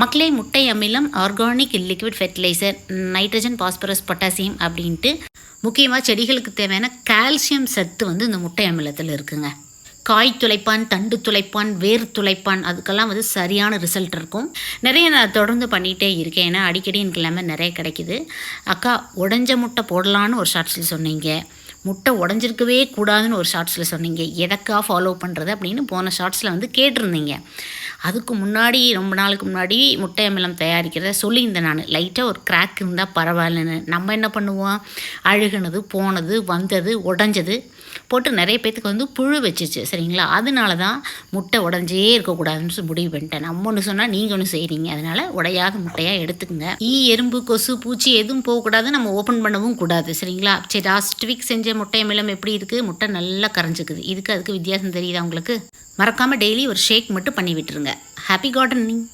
மக்களே முட்டை அமிலம் organic liquid fertilizer nitrogen phosphorus potassium அப்படின்ட்டு முக்கியமாக செடிகளுக்கு தேவையான கால்சியம் சத்து வந்து இந்த முட்டை அமிலத்தில் இருக்குங்க. காய் துளைப்பான் தண்டு துளைப்பான் வேர் துளைப்பான் அதுக்கெல்லாம் வந்து சரியான ரிசல்ட் இருக்கும். நிறைய நான் தொடர்ந்து பண்ணிகிட்டே இருக்கேன். ஏன்னா அடிக்கடி எனக்கு எல்லாமே நிறைய கிடைக்குது. அக்கா உடஞ்ச முட்டை போடலான்னு ஒரு ஷார்ட்ஸில் சொன்னீங்க. முட்டை உடஞ்சிருக்கவே கூடாதுன்னு ஒரு ஷார்ட்ஸில் சொன்னீங்க. எதக்கா ஃபாலோ பண்ணுறது அப்படின்னு போன ஷார்ட்ஸில் வந்து கேட்டிருந்தீங்க. அதுக்கு முன்னாடி ரொம்ப நாளுக்கு முன்னாடி முட்டை அமிலம் தயாரிக்கிறத சொல்லியிருந்தேன் நான். லைட்டாக ஒரு கிராக் இருந்தால் பரவாயில்லன்னு. நம்ம என்ன பண்ணுவோம்? அழுகுனது போனது வந்தது உடஞ்சது. போட்டு நிறைய பேத்துக்கு வந்து புழு வச்சுச்சு சரிங்களா? அதனால தான் முட்டை உடஞ்சே இருக்கக்கூடாதுன்னு சொல்லி முடிவு பண்ணிட்டேன். நம்ம ஒன்று சொன்னால் நீங்கள் ஒன்று செய்கிறீங்க அதனால் உடையாத முட்டையாக எடுத்துக்கங்க. ஈ எறும்பு கொசு பூச்சி எதுவும் போகக்கூடாது. நம்ம ஓப்பன் பண்ணவும் கூடாது சரிங்களா? சரி லாஸ்ட் வீக் செஞ்ச முட்டை மேலும் எப்படி இருக்குது முட்டை நல்லா கரைஞ்சிக்குது. இதுக்கு அதுக்கு வித்தியாசம் தெரியுதா உங்களுக்கு? மறக்காமல் டெய்லி ஒரு ஷேக் மட்டும் பண்ணி விட்டுருங்க. Happy gardening